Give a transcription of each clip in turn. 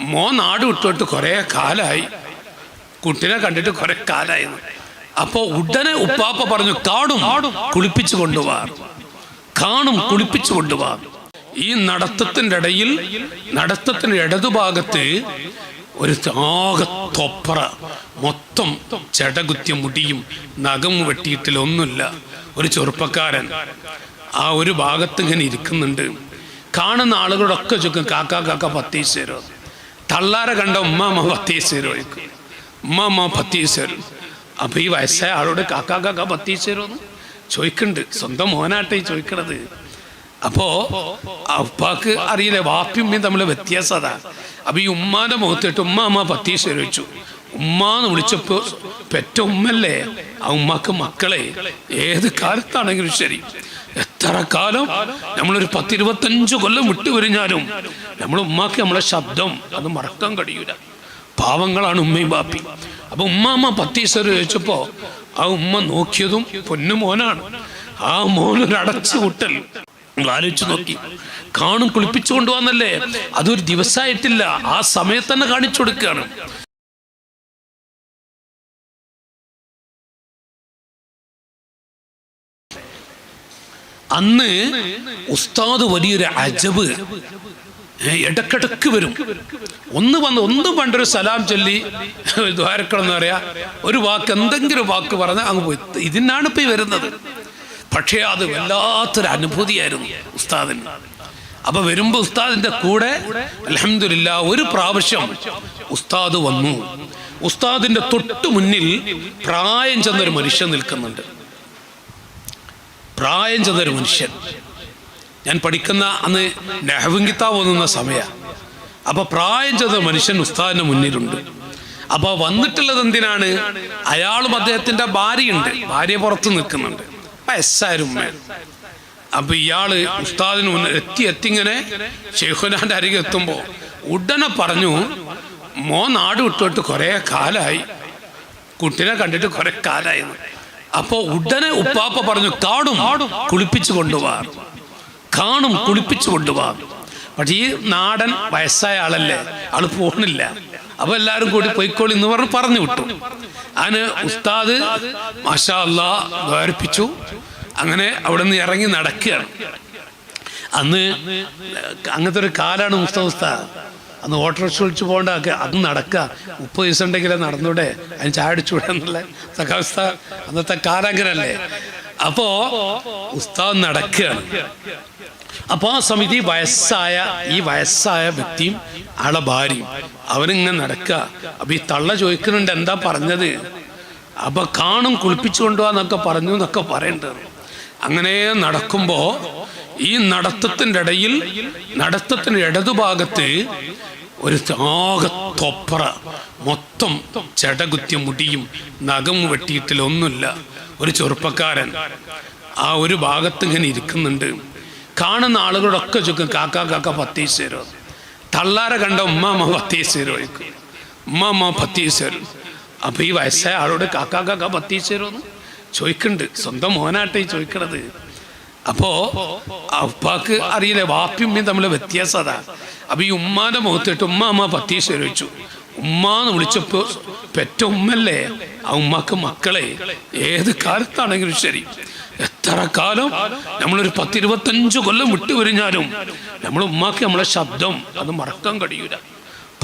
മോ നാട് വിട്ടോട്ട് കുറേ കാലായി. കുട്ടിനെ കണ്ടിട്ട് കുറേ കാലായി. അപ്പോൾ ഉടനെ ഉപ്പാപ്പ പറഞ്ഞു കാണും കുളിപ്പിച്ചു കൊണ്ടുപോവാ കാണും കുളിപ്പിച്ചു കൊണ്ടുപോവാ ഈ നടത്തത്തിന്റെ ഇടയിൽ നടത്തത്തിന്റെ ഇടതുഭാഗത്ത് ഒരു ആകെ തൊപ്പറ. മൊത്തം ചെടകുത്തിയ മുടിയും നഖം വെട്ടിയിട്ടില്ല ഒന്നുമില്ല. ഒരു ചെറുപ്പക്കാരൻ ആ ഒരു ഭാഗത്ത് ഇങ്ങനെ ഇരിക്കുന്നുണ്ട്. കാണുന്ന ആളുകളൊക്കെ ചുക്കും കാക്ക കാക്ക പത്തീസ് തരുമോ? തള്ളാരെ കണ്ട? ഉമ്മാമ പത്തീസ് തരുമോ ഉമ്മാമ്മ പത്തീസ് തരും അപ്പൊ ഈ വയസ്സായ ആളോട് കാക്ക കാക്ക പത്തീസ് ചോദിക്കണ്ട്. സ്വന്തം മോനാട്ടെ ചോദിക്കണത്. അപ്പോ അപ്പാക്ക് അറിയില്ല വാപ്പി ഉമ്മയും വ്യത്യാസം അതാ. അപ്പൊ ഈ ഉമ്മാന്റെ മുഖത്തിട്ട് ഉമ്മ അമ്മ പത്തീസ് ചോദിച്ചു. ഉമ്മാന്ന് വിളിച്ചപ്പോ പെറ്റ ഉമ്മല്ലേ? ആ ഉമ്മാക്ക് മക്കളെ. ഏത് കാലത്താണെങ്കിലും ശരി. എത്ര കാലം? നമ്മളൊരു പത്തിരുപത്തഞ്ച് കൊല്ലം വിട്ടുപിരിഞ്ഞാലും നമ്മൾ ഉമ്മാക്ക് നമ്മളെ ശബ്ദം അത് മറക്കാൻ കഴിയൂല. പാവങ്ങളാണ് ഉമ്മയും ബാപ്പി അപ്പൊ ഉമ്മ അമ്മ പത്തീശ്വര ചോദിച്ചപ്പോ ആ ഉമ്മ നോക്കിയതും പൊന്നു മോനാണ്. ആ മോനൊരടച്ചു കൂട്ടൽ. ആലോചിച്ചു നോക്കി. കാണും കുളിപ്പിച്ചു കൊണ്ടുവന്നല്ലേ അതൊരു ദിവസമായിട്ടില്ല ആ സമയത്ത് തന്നെ കാണിച്ചു കൊടുക്കുകയാണ്. അന്ന് ഉസ്താദ് വലിയൊരു അജബ് ഇടക്കിടക്ക് വരും. ഒന്ന് വന്ന് ഒന്നും പണ്ടൊരു സലാം ചൊല്ലി ദ്വാരക്കണം എന്ന് പറയാ ഒരു വാക്ക് എന്തെങ്കിലും വാക്ക് പറഞ്ഞ അങ്ങ് പോയി. ഇതിനാണ് ഇപ്പൊ വരുന്നത്. പക്ഷേ അത് വല്ലാത്തൊരു അനുഭൂതിയായിരുന്നു ഉസ്താദിന്. അപ്പൊ വരുമ്പോ ഉസ്താദിന്റെ കൂടെ അലഹമില്ല ഒരു പ്രാവശ്യം ഉസ്താദ് വന്നു. ഉസ്താദിന്റെ തൊട്ടു മുന്നിൽ പ്രായം ചെന്നൊരു മനുഷ്യൻ നിൽക്കുന്നുണ്ട്. പ്രായം ചെന്നൊരു മനുഷ്യൻ. ഞാൻ പഠിക്കുന്ന അന്ന് നെഹവും കിതാബ് ഓതുന്ന സമയ. അപ്പൊ പ്രായം ചെന്ന മനുഷ്യൻ ഉസ്താദിന്റെ മുന്നിലുണ്ട്. അപ്പൊ വന്നിട്ടുള്ളത് എന്തിനാണ്? അയാളും അദ്ദേഹത്തിന്റെ ഭാര്യയുണ്ട്. ഭാര്യ പുറത്ത് നിൽക്കുന്നുണ്ട്. വയസ്സാരും അപ്പൊ ഇയാൾ ഉസ്താദിന് മുന്നിൽ എത്തി എത്തിങ്ങനെ ഷെയ്ഖുനാന്റെ അരികെ എത്തുമ്പോ ഉടനെ പറഞ്ഞു മോ നാട് വിട്ടോട്ട് കുറെ കാലായി. കുട്ടിനെ കണ്ടിട്ട് കുറെ കാലായി. അപ്പോ ഉടനെ ഉപ്പാപ്പ പറഞ്ഞു കാണും കുളിപ്പിച്ചു കൊണ്ടുപോവാ കാണും കുളിപ്പിച്ചു കൊണ്ടുപോവാ പക്ഷേ ഈ നാടൻ വയസ്സായ ആളല്ലേ ആൾ പോണില്ല. അപ്പൊ എല്ലാരും കൂടി പൊയ്ക്കോളി എന്ന് പറഞ്ഞ് പറഞ്ഞു വിട്ടു. അതിന് ഉസ്താദ് മാഷാ അല്ലാ വേർപ്പിച്ചു അങ്ങനെ അവിടെ നിന്ന് ഇറങ്ങി നടക്കുകയാണ്. അന്ന് അങ്ങനത്തെ ഒരു കാലാണ് ഉസ്താദ് ഉസ്താദ്. അന്ന് ഓട്ടോറിക്ഷ വിളിച്ച് പോകേണ്ട. അത് നടക്കുക ഉപ്പ് ദിവസം ഉണ്ടെങ്കിൽ നടന്നൂടെ. അതിന് ചായ അടിച്ചൂടെ എന്നുള്ള സഖാവസ്ഥ അന്നത്തെ കാലാഗ്രഹല്ലേ അപ്പോ ഉസ്താവ് നടക്കുകയാണ്. അപ്പോൾ ആ സമിതി വയസ്സായ ഈ വയസ്സായ വ്യക്തിയും ആളെ ഭാര്യയും അവരിങ്ങനെ നടക്കുക. അപ്പൊ ഈ തള്ള ചോദിക്കുന്നുണ്ട് എന്താ പറഞ്ഞത്? അപ്പൊ കാണും കുളിപ്പിച്ചു കൊണ്ടുപോകാന്നൊക്കെ പറഞ്ഞു എന്നൊക്കെ പറയേണ്ടത് അങ്ങനെ നടക്കുമ്പോ ഈ നടത്തത്തിന്റെ ഇടയിൽ നടത്തത്തിന്റെ ഇടതുഭാഗത്ത് ഒരു ആകെ തൊപ്പറ മൊത്തം ചടകുത്തിയ മുടിയും നഖം വെട്ടിയിട്ടില്ല ഒന്നുമില്ല. ഒരു ചെറുപ്പക്കാരൻ ആ ഒരു ഭാഗത്ത് ഇങ്ങനെ ഇരിക്കുന്നുണ്ട്. കാണുന്ന ആളുകളൊക്കെ ചുക്കും കാക്ക കാക്ക പത്തീസ് തരുമോ തള്ളാരെ കണ്ട ഉമ്മാമ്മ പത്തീസ് തരുമോ ഉമ്മാമ്മ പത്തീസ് തരും അപ്പൊ ഈ വയസ്സായ ആളോട് കാക്ക കാക്ക പത്തീസ് തരുമെന്ന് ചോദിക്കുന്നുണ്ട്. സ്വന്തം മോനാട്ടെ ചോദിക്കണത്. അപ്പോ അപ്പാക്ക് അറിയില്ല വാപ്പിയും തമ്മിൽ വ്യത്യാസം അതാ. അപ്പൊ ഈ ഉമ്മാന്റെ മുഖത്തിട്ട് ഉമ്മ അമ്മ പത്തീസ് ചോദിച്ചു. ഉമ്മാന്ന് വിളിച്ചപ്പോ പെറ്റ ഉമ്മല്ലേ? ആ ഉമ്മാക്ക് മക്കളെ ഏത് കാലത്താണെങ്കിലും ശരി. എത്ര കാലം? നമ്മളൊരു പത്തിരുപത്തഞ്ച് കൊല്ലം വിട്ടുപിരിഞ്ഞാലും നമ്മൾ ഉമ്മാക്ക് നമ്മളെ ശബ്ദം അത് മറക്കാൻ കഴിയൂല.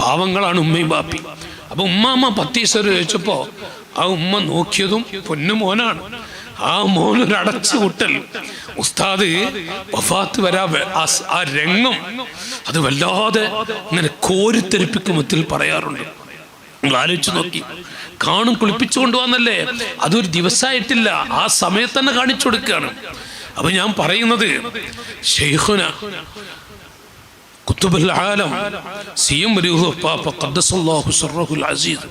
പാവങ്ങളാണ് ഉമ്മയും ബാപ്പി അപ്പൊ ഉമ്മ അമ്മ പത്തീശ്വര ചോദിച്ചപ്പോ ആ ഉമ്മ നോക്കിയതും പൊന്നു മോനാണ്. ആ മോനൊരു അടച്ചു കൂട്ടൽ ഉസ്താദ് വഫാത്ത് വരാ ആ രംഗം അത് വല്ലാതെ ഇങ്ങനെ കോരിത്തെരിപ്പിക്കുമത്തിൽ പറയാറുണ്ട്. നിങ്ങൾ ആലോചിച്ചു നോക്കി. കാണും കുളിപ്പിച്ചു കൊണ്ടുവന്നല്ലേ അതൊരു ദിവസമായിട്ടില്ല. ആ സമയത്ത് തന്നെ കാണിച്ചു കൊടുക്കുകയാണ്. അപ്പൊ ഞാൻ പറയുന്നത് ഷെയ്ഖുന കുത്തുബുൽ ആലം സി എം പാപ്പ ഖദ്ദസല്ലാഹു സർറഹുൽ അസീസ്.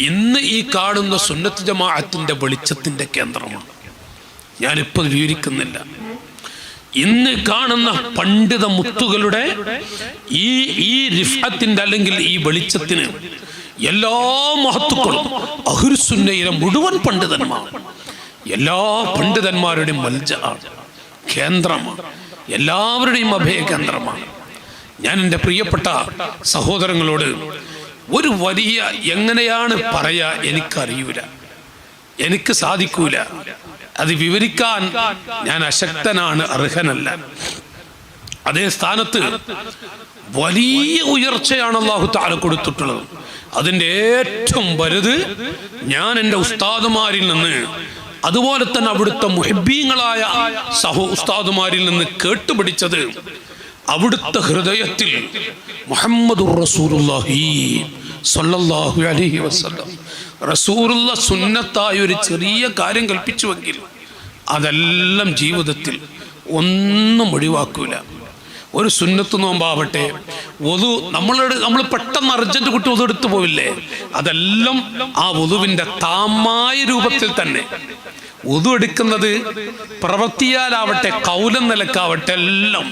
ഇന്ന് ഈ കാണുന്ന സുന്നത്ത് ജമാഅത്തിന്റെ വെളിച്ചത്തിന്റെ കേന്ദ്രമാണ്. ഞാനിപ്പോൾ വിവരിക്കുന്നില്ല. ഇന്ന് കാണുന്ന പണ്ഡിത മുത്തുകളുടെ ഈ ഈ റിഫത്തിന്റെ അല്ലെങ്കിൽ ഈ വെളിച്ചത്തിന് എല്ലാ മഹത്തുക്കളും അഹുർസുന്നയിലെ മുഴുവൻ പണ്ഡിതന്മാർ എല്ലാ പണ്ഡിതന്മാരുടെയും മൽജ കേന്ദ്രമാണ്. എല്ലാവരുടെയും അഭയ കേന്ദ്രമാണ് ഞാൻ എന്റെ പ്രിയപ്പെട്ട സഹോദരങ്ങളോട് ഒരു വലിയ എങ്ങനെയാണ് പറയാ എനിക്കറിയൂല. എനിക്ക് സാധിക്കൂല. അത് വിവരിക്കാൻ ഞാൻ അശക്തനാണ് അർഹനല്ല. അതേ സ്ഥാനത്ത് വലിയ ഉയർച്ചയാണ് അള്ളാഹു താല കൊടുത്തിട്ടുള്ളത്. അതിന്റെ ഏറ്റവും വലുത് ഞാൻ എന്റെ ഉസ്താദുമാരിൽ നിന്ന് അതുപോലെ തന്നെ അവിടുത്തെ മുഹബീങ്ങളായ സഹോ ഉസ്താദുമാരിൽ നിന്ന് കേട്ടുപിടിച്ചത് അവിടുത്തെ ഹൃദയത്തിൽ മുഹമ്മദുർ റസൂലുള്ളാഹി അലൈഹി വസല്ലം. റസൂലുള്ള സുന്നത്തായ ഒരു ചെറിയ കാര്യം കൽപ്പിച്ചുവെങ്കിൽ അതെല്ലാം ജീവിതത്തിൽ ഒന്നും ഒഴിവാക്കൂല. ഒരു സുന്നത്ത് നോമ്പാവട്ടെ ഒതു നമ്മളെടു നമ്മൾ പെട്ടെന്ന് അർജന്റ് കുട്ടി ഒതു എടുത്തു പോവില്ലേ? അതെല്ലാം ആ വധുവിന്റെ താമായ രൂപത്തിൽ തന്നെ. ഒതു എടുക്കുന്നത് പ്രവൃത്തിയാലാവട്ടെ കൗലം നിലക്കാവട്ടെ എല്ലാം.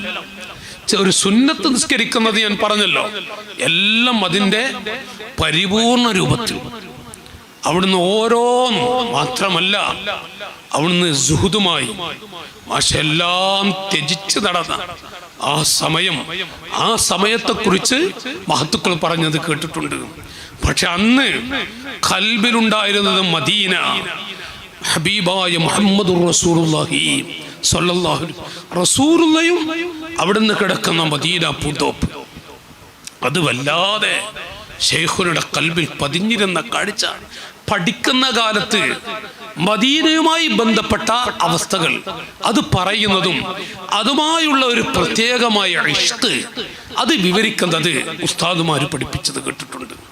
ഒരു സുന്നത്ത് നിസ്കരിക്കുന്നത് ഞാൻ പറഞ്ഞല്ലോ. എല്ലാം അതിന്റെ പരിപൂർണ രൂപത്തിൽ. അവിടുന്ന് ഓരോന്നും മാത്രമല്ല അവിടുന്ന് സുഹൃതുമായി മാഷെല്ലാം ത്യജിച്ച് നടന്ന ആ സമയം ആ സമയത്തെക്കുറിച്ച് മഹത്തുക്കൾ പറഞ്ഞത് കേട്ടിട്ടുണ്ട്. പക്ഷെ അന്ന് കൽബിലുണ്ടായിരുന്നത് മദീന. ഹബീബായ മുഹമ്മദ് റസൂറുള്ളയും അവിടുന്ന് കിടക്കുന്ന മദീന പൂന്തോപ്പ്. അത് വല്ലാതെ ഷെയ്ഖുരുടെ കൽബിൽ പതിഞ്ഞിരുന്ന കാഴ്ച പഠിക്കുന്ന കാലത്ത് മദീനയുമായി ബന്ധപ്പെട്ട അവസ്ഥകൾ അത് പറയുന്നതും അതുമായുള്ള ഒരു പ്രത്യേകമായ ഇഷ്ട് അത് വിവരിക്കുന്നത് ഉസ്താദുമാർ പഠിപ്പിച്ചത് കേട്ടിട്ടുണ്ട്.